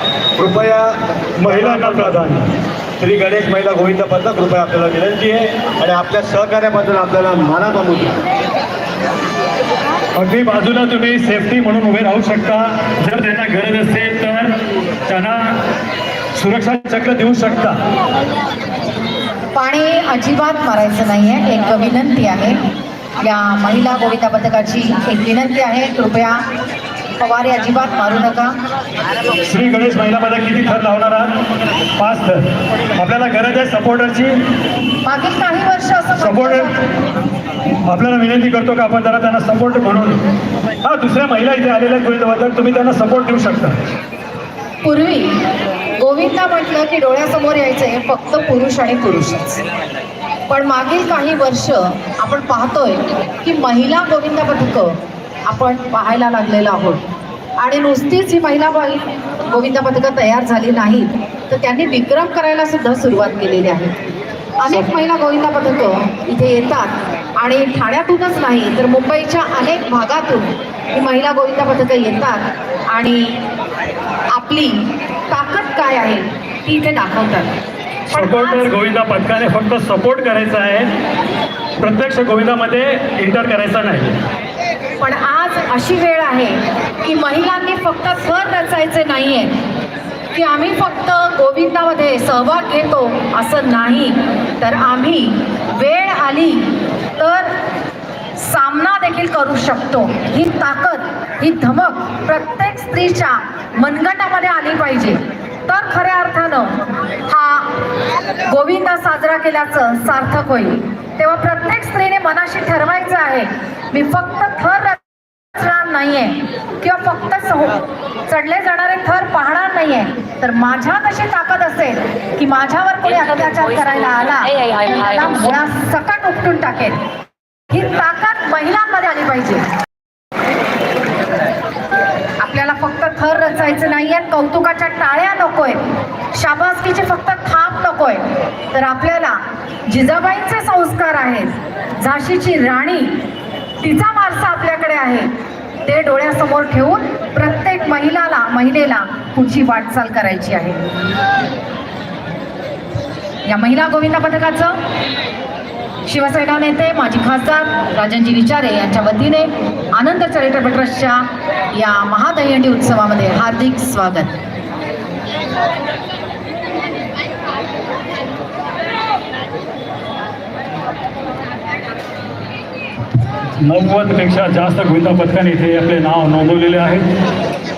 कृपया महिलांना प्राधान्य. श्री गणेश महिला गोविंद पथक कृपया आपल्याला विनंती आहे आणि आपल्या सहकार्याबद्दल आपल्याला मानाचा मुद्दा अगदी बाजूला तुम्ही सेफ्टी म्हणून उभे राहू शकता. जर त्यांना गरज असेल तर त्यांना सुरक्षा चक्र देऊ शकता. पाणी अजिबात मारायचं नाही आहे एक विनंती आहे. या महिला गोविंदा पथकाची एक विनंती आहे. कृपया फवारे अजिबात मारू नका. श्री गणेश महिलामध्ये किती थर लावणार आहात? पाच थर आपल्याला गरज आहे सपोर्टरची? मागील काही वर्ष असं सपोर्टर? आपल्याला विनंती करतो का आपण जरा त्यांना सपोर्ट म्हणून? हा दुसऱ्या महिला इथे आलेल्या आहेत तुम्ही त्यांना सपोर्ट देऊ शकता. पूर्वी गोविंदा म्हटलं की डोळ्यासमोर यायचे फक्त पुरुष आणि पुरुषच. पण मागील काही वर्ष आपण पाहतोय की महिला गोविंदा पथकं आपण पाहायला लागलेलो आहोत. आणि नुसतीच ही महिला बाई गोविंदा पथकं तयार झाली नाहीत तर त्यांनी विक्रम करायला सुद्धा सुरुवात केलेली आहे. अनेक महिला गोविंदा पथकं इथे येतात आणि ठाण्यातूनच नाही तर मुंबईच्या अनेक भागातून ही महिला गोविंदा पथकं येतात आणि आपली ताकद काय आहे ती इथे दाखवतात. सपोर्टर गोविंदा पथकाने फक्त सपोर्ट करायचा आहे. प्रत्यक्ष गोविंदामध्ये एंटर करायचा नाही. पण आज अशी वेळ आहे की महिलांनी फक्त थर रचायचे आहे की आम्ही फक्त गोविंदामध्ये सहभाग घेतो असं नाही. तर आम्ही वेळ आली तर सामना देखील करू शकतो. ही ताकद ही धमक प्रत्येक स्त्रीच्या मनगटामध्ये आली पाहिजे. तर खऱ्या अर्थानं हा गोविंदा साजरा केल्याचं सार्थक होईल. तेव्हा प्रत्येक स्त्रीने मनाशी ठरवायचं आहे मी फक्त रचणार नाहीये. किंवा फक्त चढले जाणारे थर पाहणार नाहीये. तर माझ्यात अशी ताकद असेल की माझ्यावर कोणी अत्याचार करायला आला त्याला मुळासकट उपटून टाकेल. ही ताकद महिलांमध्ये आली पाहिजे. आपल्याला फक्त थर रचायचं नाहीये कौतुकाच्या टाळ्या नकोय शाबासकीची फक्त थाप नकोय. तर आपल्याला जिजाबाईंचे संस्कार आहेत. झाशीची राणी तिचा वारसा आपल्याकडे आहे. ते डोळ्यासमोर ठेवून प्रत्येक महिलाला महिलेला पुढची वाटचाल करायची आहे. या महिला गोविंदा पथकाचं शिवसेना नेते माजी खासदार राजनजी विचारे यांच्या वतीने आनंद चॅरिटेबल ट्रस्टच्या या महादहीहंडी उत्सवामध्ये हार्दिक स्वागत. नव्वदपेक्षा जास्त गोविंदा पथकाने इथे आपले नाव नोंदवलेले आहे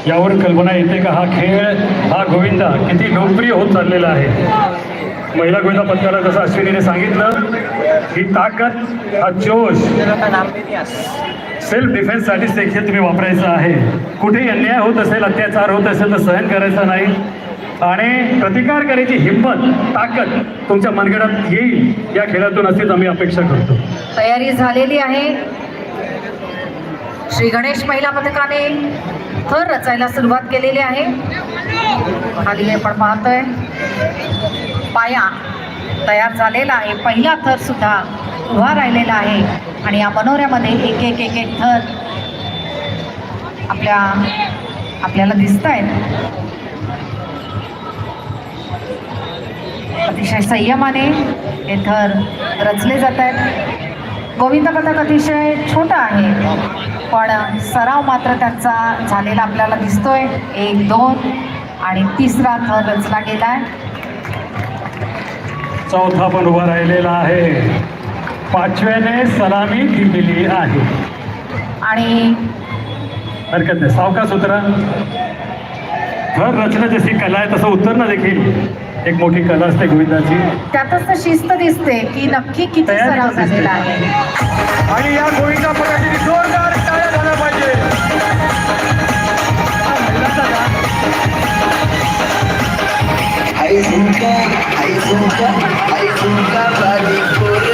यावर कल्पना येते का हा खेळ हा गोविंदा किती लोकप्रिय होत चाललेला आहे? महिला गोविंदा पथकाला जसं अश्विनीने सांगितलं ही ताकद हा जोश सेल्फ डिफेन्ससाठीच ते तुम्ही वापरायचं आहे. कुठेही अन्याय होत असेल अत्याचार होत असेल तर सहन करायचा नाही. आणि प्रतिकार करायची हिंमत ताकद तुमच्या मनगडात येईल. या खेळातून अशीच आम्ही अपेक्षा करतो. तयारी झालेली आहे. श्री गणेश महिला पथकाने थर रचायला सुरुवात केलेली आहे. खाली हे पण पाहतोय. पाया तयार झालेला आहे. पहिला थर सुद्धा उभा राहिलेला आहे. आणि या मनोऱ्यामध्ये एक एक एक एक थर आपल्या आपल्याला दिसत आहेत अतिशय संयमाने हे थर रचले जात आहेत गोविंद पथक अतिशय छोटं आहे. पण सराव मात्र त्याचा झालेला आपल्याला दिसतोय. एक दोन आणि तिसरा थर रचला गेलाय. चौथा पण उभा राहिलेला आहे. पाचव्याने सलामी दिलेली आहे. आणि हरकत नाही. सावकाश उतरा. घर रचना जशी कला आहे तसं उतरणं देखील एक मोठी कला असते गोविंदाची. त्यातच तर शिस्त दिसते की नक्की किती तयारी सराव दिसते. झालेला आहे. आणि या गोविंदा पथकाची जोरदार टाळ्या झाल्या पाहिजे. हाय झुमका हाय झुमका हाय झुमका बाजी पोर.